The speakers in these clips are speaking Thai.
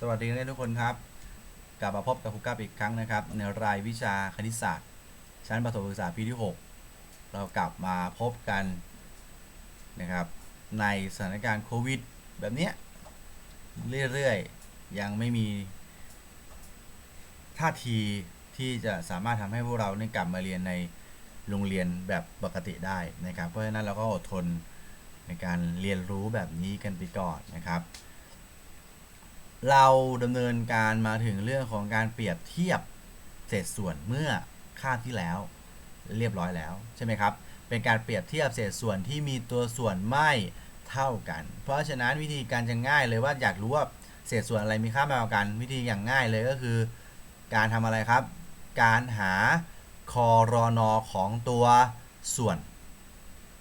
สวัสดีนักเรียนทุกคนครับ กลับมาพบกับครูก้าอีกครั้งนะครับ ในรายวิชาคณิตศาสตร์ ชั้นประถมศึกษาปีที่ 6 เรากลับมาพบกันนะครับ ในสถานการณ์โควิด แบบเนี้ยเรื่อยๆ ยังไม่มีท่าทีที่จะสามารถทำให้พวกเราเนี่ยกลับมาเรียนในโรงเรียนแบบปกติได้นะครับ เพราะฉะนั้นเราก็อดทนในการเรียนรู้แบบนี้กันไปก่อนนะครับ เราดำเนินการมาถึงเรื่องของการเปรียบเทียบเศษส่วนเมื่อค่าที่แล้ว เรียบร้อยแล้วใช่ไหมครับ เป็นการเปรียบเทียบเศษส่วนที่มีตัวส่วนไม่เท่ากัน เพราะฉะนั้นวิธีการจะง่ายเลยว่าอยากรู้ว่าเศษส่วนอะไรมีค่ามากกว่ากัน วิธีอย่างง่ายเลยก็คือ การทำอะไรครับ การหาคอรอนอของตัวส่วน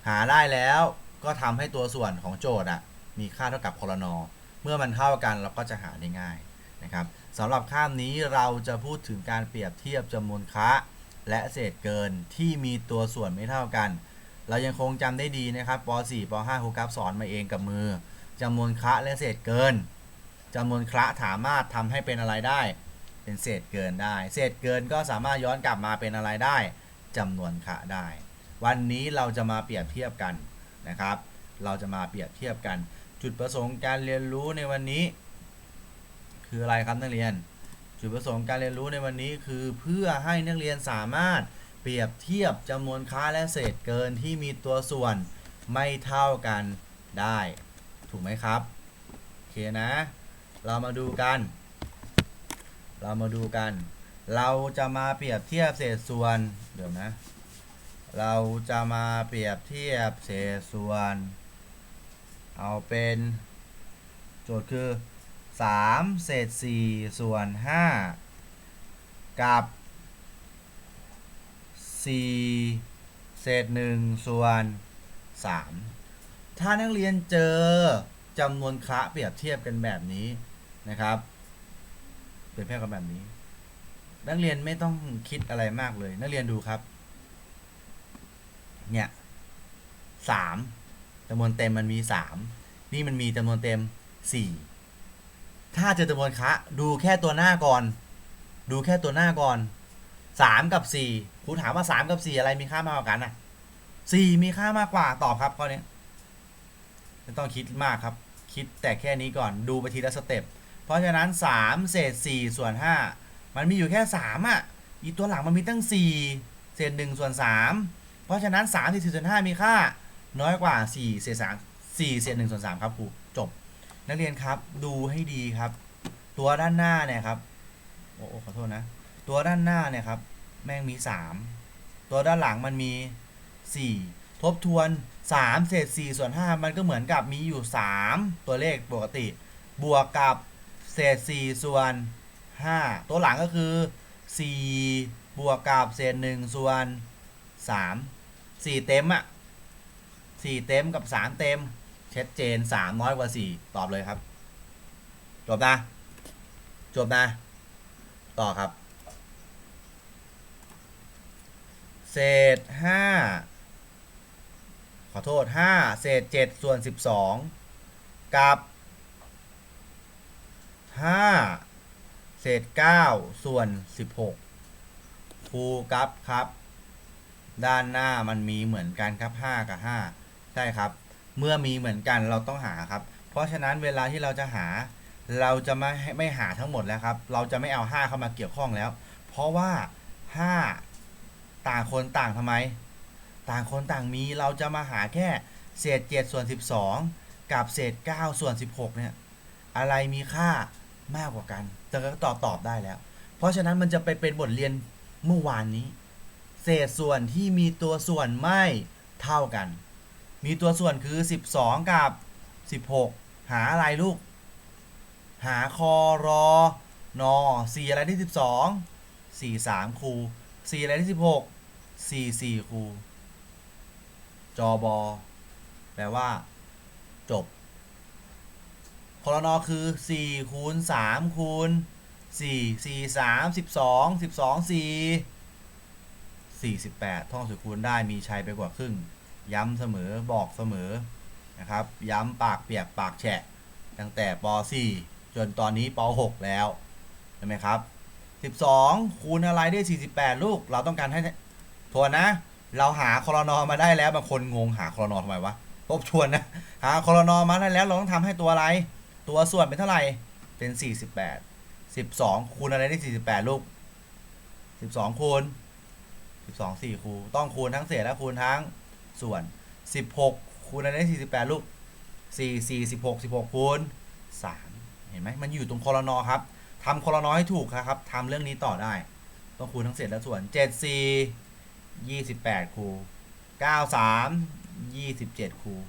หาได้แล้วก็ทำให้ตัวส่วนของโจทย์อะมีค่าเท่ากับคอรนอ เมื่อมันเท่ากันเราก็จะหาได้ง่ายนะครับสำหรับข้ามนี้เราจะพูดถึงการเปรียบเทียบจำนวนคะและเศษเกินที่มีตัวส่วนไม่เท่ากัน เรายังคงจำได้ดีนะครับป .4 ป .5 ครูกับสอนมาเองกับมือจำนวนคะและเศษเกินจำนวนคะสามารถทำให้เป็นอะไรได้ เป็นเศษเกินได้ เศษเกินก็สามารถย้อนกลับมาเป็นอะไรได้จำนวนคะได้ วันนี้เราจะมาเปรียบเทียบกันนะครับ เราจะมาเปรียบเทียบกัน จุดประสงค์การเรียนรู้ในวันนี้ คืออะไรครับนักเรียน จุดประสงค์การเรียนรู้ในวันนี้ คือเพื่อให้นักเรียนสามารถเปรียบเทียบจำนวนค้าและเศษเกินที่มีตัวส่วนไม่เท่ากันได้ ถูกไหมครับโอเคนะ เรามาดูกัน เรามาดูกัน เราจะมาเปรียบเทียบเศษส่วน เดี๋ยวนะ เราจะมาเปรียบเทียบเศษส่วน เอาเป็นโจทย์คือ 3 เศษ 4 ส่วน 5 กับ 4 เศษ 1 ส่วน 3 ถ้านักเรียนเจอจำนวนคะเปรียบเทียบกันแบบนี้นะครับเปรียบเทียบกันแบบนี้ นักเรียนไม่ต้องคิดอะไรมากเลย นักเรียนดูครับ เนี่ยสาม จำนวนเต็มมันมีสามนี่มันมีจำนวนเต็มสี่ถ้าเจอจำนวนคะดูแค่ตัวหน้าก่อน ดูแค่ตัวหน้าก่อนสามกับสี่ครูถามว่าสามกับสี่อะไรมีค่ามากกว่ากันอะสี่มีค่ามากกว่าตอบครับข้อนี้ไม่ต้องคิดมากครับ คิดแต่แค่นี้ก่อนดูไปทีละสเต็ปเพราะฉะนั้นสามเศษสี่ส่วนห้ามันมีอยู่แค่สามอะ อีตัวหลังมันมีตั้งสี่เศษหนึ่งส่วนสามเพราะฉะนั้น 3 4ส่วน5มีค่า น้อยกว่า4เศษ3 4เศษ1ส่วน3ครับครูจบ นักเรียนครับดูให้ดีครับ ตัวด้านหน้าเนี่ยครับโอ้โอ้ขอโทษนะ ตัวด้านหน้าเนี่ยครับ แม่งมี 3 ตัวด้านหลังมันมี 4 ทบทวน 3 เศษ4ส่วน5มันก็เหมือนกับมีอยู่ 3 ตัวเลขปกติ บวกกับเศษ4ส่วน 5 ตัวหลังก็คือ 4 บวกกับเศษ1ส่วนสามสี่เต็มอะ สี่เต็มกับสามเต็มชัดเจนสามน้อยกว่าสี่ตอบเลยครับ จบนะ จบนะ ต่อครับ เศษห้าขอโทษห้าเศษเจ็ดส่วนสิบสองกับห้าเศษเก้าส่วนสิบหกครูกับครับ ด้านหน้ามันมีเหมือนกันครับ5กับ5 ใช่ครับ เมื่อมีเหมือนกันเราต้องหาครับ เพราะฉะนั้นเวลาที่เราจะหา เราจะไม่ไม่หาทั้งหมดแล้วครับ เราจะไม่เอา 5 เข้ามาเกี่ยวข้องแล้ว เพราะว่า 5 ต่างคนต่างทำไม ต่างคนต่างมีเราจะมาหาแค่เศษ7ส่วน12 กับเศษ9ส่วน16เนี่ยอะไรมีค่ามากกว่ากันแต่ก็ตอบตอบได้แล้ว เพราะฉะนั้นมันจะไปเป็นบทเรียนเมื่อวานนี้ เศษส่วนที่มีตัวส่วนไม่เท่ากัน มีตัวส่วนคือ 12 กับ 16 หาอะไรลูก หาคอรอนอ4อะไรที่ 12 4 3ครู4อะไรที่ 16 4 4ครูจอบอแปลว่า จบคอรอนอคือ4คูณ3คูณ4 4 3 12 12 4 48 ท่องสุดคูณได้มีชัยไปกว่าครึ่ง ย้ำเสมอบอกเสมอนะครับ ย้ำปากเปียกปากแฉะ ตั้งแต่ป .4 จนตอนนี้ป .6 แล้วใช่ไหมครับ 12 คูณอะไรได้ 48 ลูก เราต้องการให้ทวนนะ เราหาคอรนอมาได้แล้วบางคนงงหาคอรนอทำไมวะทบทวนนะหาคอรนอมาได้แล้วเราต้องทำให้ตัวอะไร ตัวส่วนเป็นเท่าไหร่เป็น 48 12 คูณอะไรได้ 48 ลูก 12 คูณ 12 4 คูณต้องคูณทั้งเศษและคูณทั้ง ส่วน 16 คูณอะไรได้48 ลูก 4 4 16 16 คูณ 3 เห็นไหมมันอยู่ตรงคอรนอครับทำคอรนอให้ถูกครับทำเรื่องนี้ต่อได้ ต้องคูณทั้งเศษและส่วน 7 4 28 คูณ9 3 27 คูณ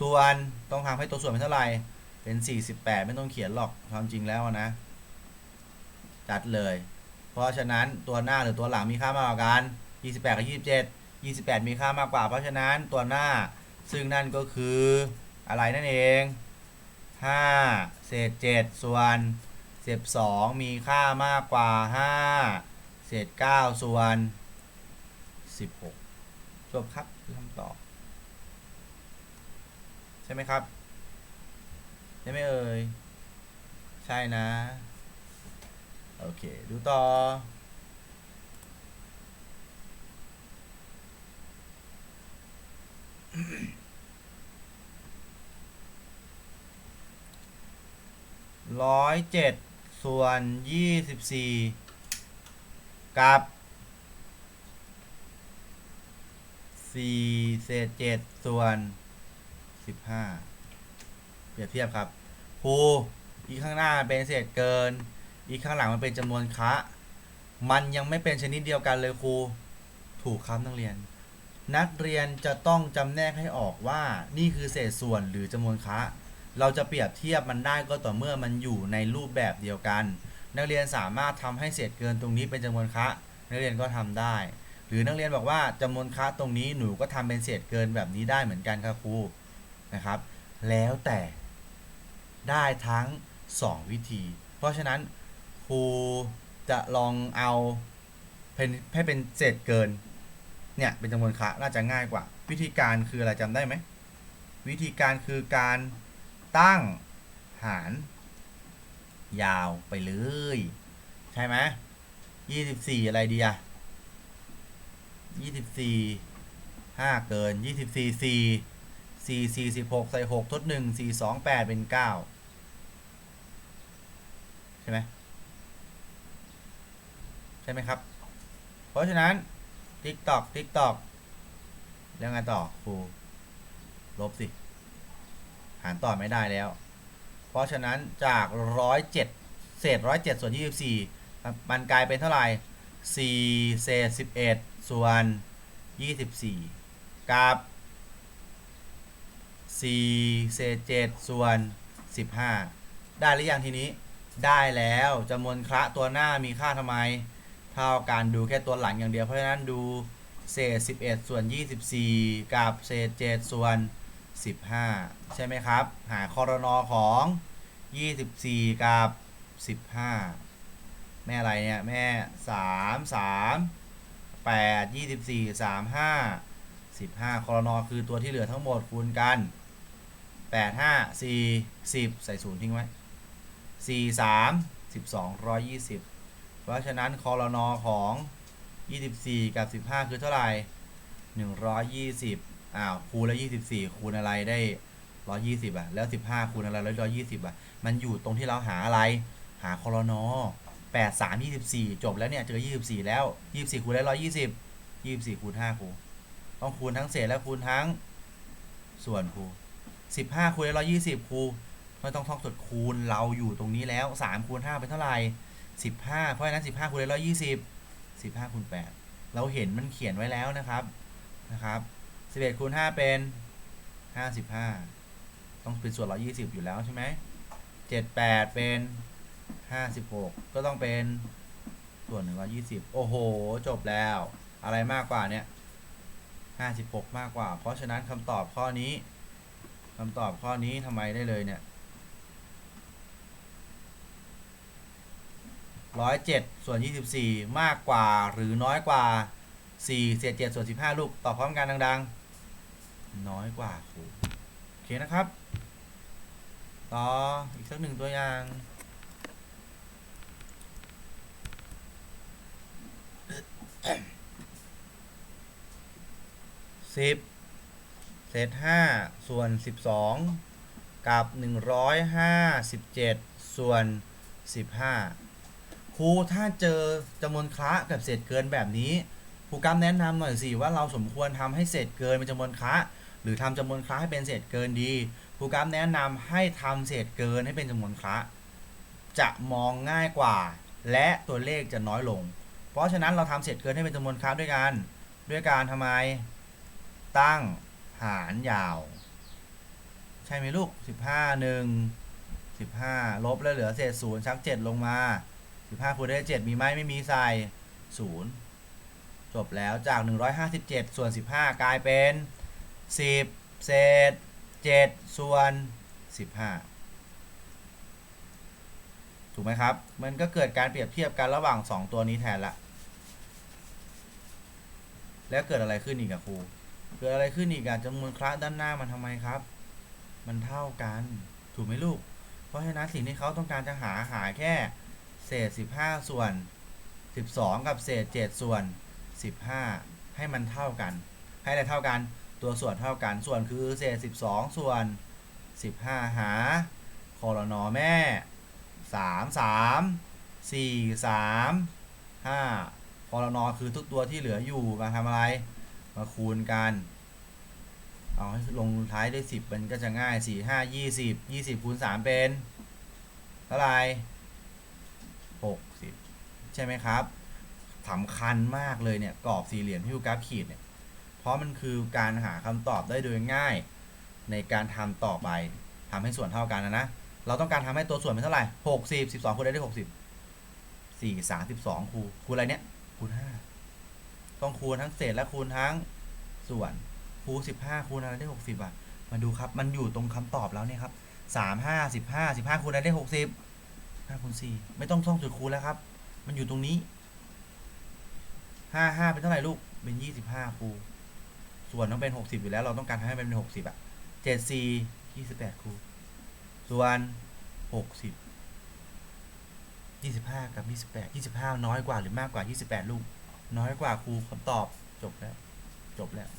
ส่วนต้องทำให้ตัวส่วนเป็นเท่าไหร่ เป็น 48 ไม่ต้องเขียนหรอกความจริงแล้วนะ จัดเลย เพราะฉะนั้นตัวหน้าหรือตัวหลังมีค่ามากกว่ากัน 28 กับ 27 28 มีค่ามากกว่า เพราะฉะนั้นตัวหน้าซึ่งนั่นก็คืออะไรนั่นเอง 5 เศษ 7 ส่วนเศษ2มีค่ามากกว่า 5 เศษ 9 ส่วน 16 จบครับคือคำตอบ ใช่ไหมครับ ใช่ไหมเอ่ย ใช่นะ โอเค ดูต่อ ร้อยเจ็ดส่วนยี่สิบสี่กับสี่เศษเจ็ดส่วนสิบห้าเปรียบเทียบครับครูอีกข้างหน้าเป็นเศษเกิน อีกข้างหลังมันเป็นจำนวนคะ มันยังไม่เป็นชนิดเดียวกันเลยครู ถูกครับนักเรียน นักเรียนจะต้องจำแนกให้ออกว่านี่คือเศษส่วนหรือจำนวนคะเราจะเปรียบเทียบมันได้ก็ต่อเมื่อมันอยู่ในรูปแบบเดียวกัน นักเรียนสามารถทำให้เศษเกินตรงนี้เป็นจำนวนคะนักเรียนก็ทำได้ หรือนักเรียนบอกว่าจำนวนคะตรงนี้หนูก็ทำเป็นเศษเกินแบบนี้ได้เหมือนกันครับครูนะครับ แล้วแต่ได้ทั้ง 2 วิธี เพราะฉะนั้นครูจะลองเอาเป็นให้เป็นเศษเกิน เนี่ยเป็นจำนวนคะน่าจะง่ายกว่า วิธีการคืออะไรจำได้ไหม วิธีการคือการตั้งหาร ยาวไปเลย ใช่ไหมยี่สิบสี่อะไรดีอะยี่สิบสี่ห้าเกินยี่สิบสี่สี่สี่สี่สิบหกใส่หกทดหนึ่งสี่สองแปดเป็นเก้าใช่ไหมใช่ไหมครับ เพราะฉะนั้น ติ๊กตอกติ๊กตอกแล้วไงต่อครูลบสิหารต่อไม่ได้แล้ว เพราะฉะนั้นจากร้อยเจ็ดเศษร้อยเจ็ดส่วนยี่สิบสี่มันกลายเป็นเท่าไหร่สี่เศษสิบเอ็ดส่วนยี่สิบสี่กับสี่เศษเจ็ดส่วนสิบห้าได้หรือยังทีนี้ได้แล้วจำนวนคระตัวหน้ามีค่าทำไม เท่าการดูแค่ตัวหลังอย่างเดียว เพราะฉะนั้นดูเศษ 11 ส่วน 24 กับเศษ 7 ส่วน 15 ใช่ไหมครับ หาคอรนอของ 24 กับ 15 แม่อะไรเนี่ย แม่ 3 3 8 24 35 15คอรนอคือตัวที่เหลือทั้งหมดคูณกัน 8 5 4 10 ใส่ศูนย์ทิ้งไว้ 4 3 12 120 เพราะฉะนั้นคอรนอของ 24 กับ 15 คือเท่าไหร่ 120อ้าวคูณแล้ว 24 คูณอะไรได้ 120 อะ แล้ว 15 คูณอะไรแล้ว120 อะ มันอยู่ตรงที่เราหาอะไร หาคอรนอ8 3 24 จบแล้วเนี่ย เจอ 24 แล้ว 24 คูณได้ 120 24 คูณ5ครูต้องคูณทั้งเศษและคูณทั้งส่วนครู15 คูณได้120ครูไม่ต้องท่องจดคูณเราอยู่ตรงนี้แล้ว 3 คูณ5เป็นเท่าไหร่ สิบห้าเพราะฉะนั้นสิบห้าคูณร้อยยี่สิบสิบห้าคูณแปดเราเห็นมันเขียนไว้แล้วนะครับนะครับสิบเอ็ดคูณห้าเป็นห้าสิบห้าต้องเป็นส่วนร้อยยี่สิบอยู่แล้วใช่ไหมเจ็ดแปดเป็นห้าสิบหกก็ต้องเป็นส่วนหนึ่งร้อยยี่สิบโอ้โห จบแล้ว อะไรมากกว่าเนี่ยห้าสิบหกมากกว่า เพราะฉะนั้นคำตอบข้อนี้คำตอบข้อนี้ทำไมได้เลยเนี่ย ร้อยเจ็ดส่วนยี่สิบสี่มากกว่าหรือน้อยกว่าสี่เศษเจ็ดส่วนสิบห้าลูก ตอบพร้อมกันดัง ๆ น้อยกว่าครูโอเคนะครับตต่อ อีกสักหนึ่งตัวอย่างสิบเศษห้าส่วนสิบสองกับหนึ่งร้อยห้าสิบเจ็ดส่วนสิบห้า ครูถ้าเจอจำนวนคละกับเศษเกินแบบนี้ครูกำแนะนำหน่อยสิว่าเราสมควรทำให้เศษเกินเป็นจำนวนคละหรือทำจำนวนคละให้เป็นเศษเกินดีครูกำแนะนำให้ทำเศษเกินให้เป็นจำนวนคละจะมองง่ายกว่า และตัวเลขจะน้อยลง เพราะฉะนั้นเราทำเศษเกินให้เป็นจำนวนคละด้วยกัน ด้วยการทำไม ตั้งหารยาว ใช่ไหมลูก 15 1 15 ลบแล้วเหลือเศษศูนย์ชัก 7 ลงมา 15คูณได้7มีไหมไม่มีใส่0จบแล้วจาก 157 ส่วน 15 กลายเป็น 10 เศษ 7 ส่วน 15 ถูกไหมครับ มันก็เกิดการเปรียบเทียบกันระหว่าง 2 ตัวนี้แทนละ แล้วเกิดอะไรขึ้นอีกอะครู เกิดอะไรขึ้นอีกอะจำนวนคละด้านหน้ามันทำไมครับ มันเท่ากัน ถูกไหมลูก เพราะฉะนั้นสิ่งที่เขาต้องการจะหาหาแค่ เศษ 15 ส่วน 12 กับเศษ 7 ส่วน 15 ให้มันเท่ากัน ให้อะไรเท่ากัน ตัวส่วนเท่ากัน ส่วนคือเศษ 12 ส่วน 15 หาคอรนอแม่ 3 3 4 3 5คอรนอคือทุกตัวที่เหลืออยู่มาทำอะไร มาคูณกัน เอาให้ลงท้ายด้วยสิบมันก็จะง่ายสี่ห้ายี่สิบยี่สิบคูณสามเป็นเท่าไหร่ หกสิบใช่ไหมครับสำคัญมากเลยเนี่ยกรอบสี่เหลี่ยมที่ครูกราฟขีดเนี่ยเพราะมันคือการหาคำตอบได้โดยง่าย ในการทำต่อไปทำให้ส่วนเท่ากันนะนะเราต้องการทำให้ตัวส่วนเป็นเท่าไหร่หกสิบสิบสองคูณได้ด้วยหกสิบสี่สามสิบสองคูณคูณอะไรเนี่ยคูณห้าต้องคูณทั้งเศษและคูณทั้งส่วนคูณสิบห้าคูณอะไรได้หกสิบอะมาดูครับ มันอยู่ตรงคำตอบแล้วเนี่ยครับสามห้าสิบห้าสิบห้าคูณอะไรได้หกสิบ ห้าคูณสี่ไม่ต้องท่องจุดคูณแล้วครับ มันอยู่ตรงนี้ห้าห้าเป็นเท่าไหร่ลูก เป็นยี่สิบห้าคูส่วนต้องเป็นหกสิบอยู่แล้ว เราต้องการให้มันเป็นหกสิบอะเจ็ดสี่ยี่สิบแปดคูส่วนหกสิบยี่สิบห้ากับยี่สิบแปดยี่สิบห้าน้อยกว่าหรือมากกว่ายี่สิบแปดลูก น้อยกว่าครูคำตอบจบแล้ว จบแล้ว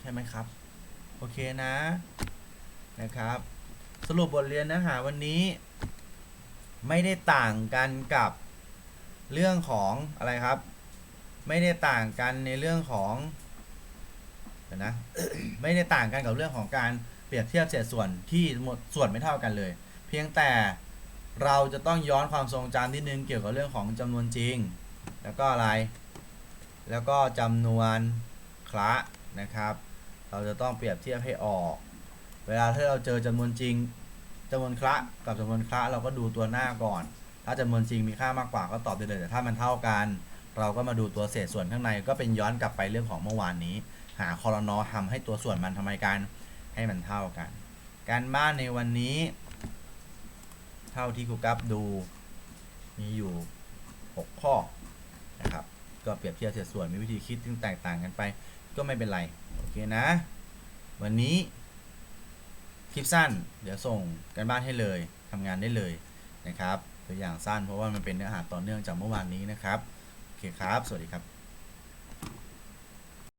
ใช่ไหมครับ โอเคนะนะครับ สรุปบทเรียนเนื้อหาวันนี้ไม่ได้ต่างกันกับเรื่องของอะไรครับ ไม่ได้ต่างกันในเรื่องของเดี๋ยวนะไม่ได้ต่างกันกับเรื่องของการเปรียบเทียบเศษส่วนที่หมดส่วนไม่เท่ากันเลย เพียงแต่เราจะต้องย้อนความทรงจำนิดนึงเกี่ยวกับเรื่องของจำนวนจริง แล้วก็อะไร แล้วก็จำนวนคละนะครับ เราจะต้องเปรียบเทียบให้ออก เวลาที่เราเจอจำนวนจริงจำนวนคละกับจำนวนคละเราก็ดูตัวหน้าก่อน ถ้าจำนวนจริงมีค่ามากกว่าก็ตอบได้เลย แต่ถ้ามันเท่ากัน เราก็มาดูตัวเศษส่วนข้างในก็เป็นย้อนกลับไปเรื่องของเมื่อวานนี้ หาคอรนอทำให้ตัวส่วนมันทำไมกันให้มันเท่ากัน การบ้านในวันนี้ เท่าที่ครูกัฟดูมีอยู่ 6 ข้อนะครับก็เปรียบเทียบเศษส่วนมีวิธีคิดที่แตกต่างกันไป ก็ไม่เป็นไร โอเคนะ วันนี้ คลิปสั้น เดี๋ยวส่งกันบ้านให้เลยทำงานได้เลยนะครับตัวอย่างสั้นเพราะว่ามันเป็นเนื้อหาต่อเนื่องจากเมื่อวานนี้นะครับ โอเคครับ สวัสดีครับ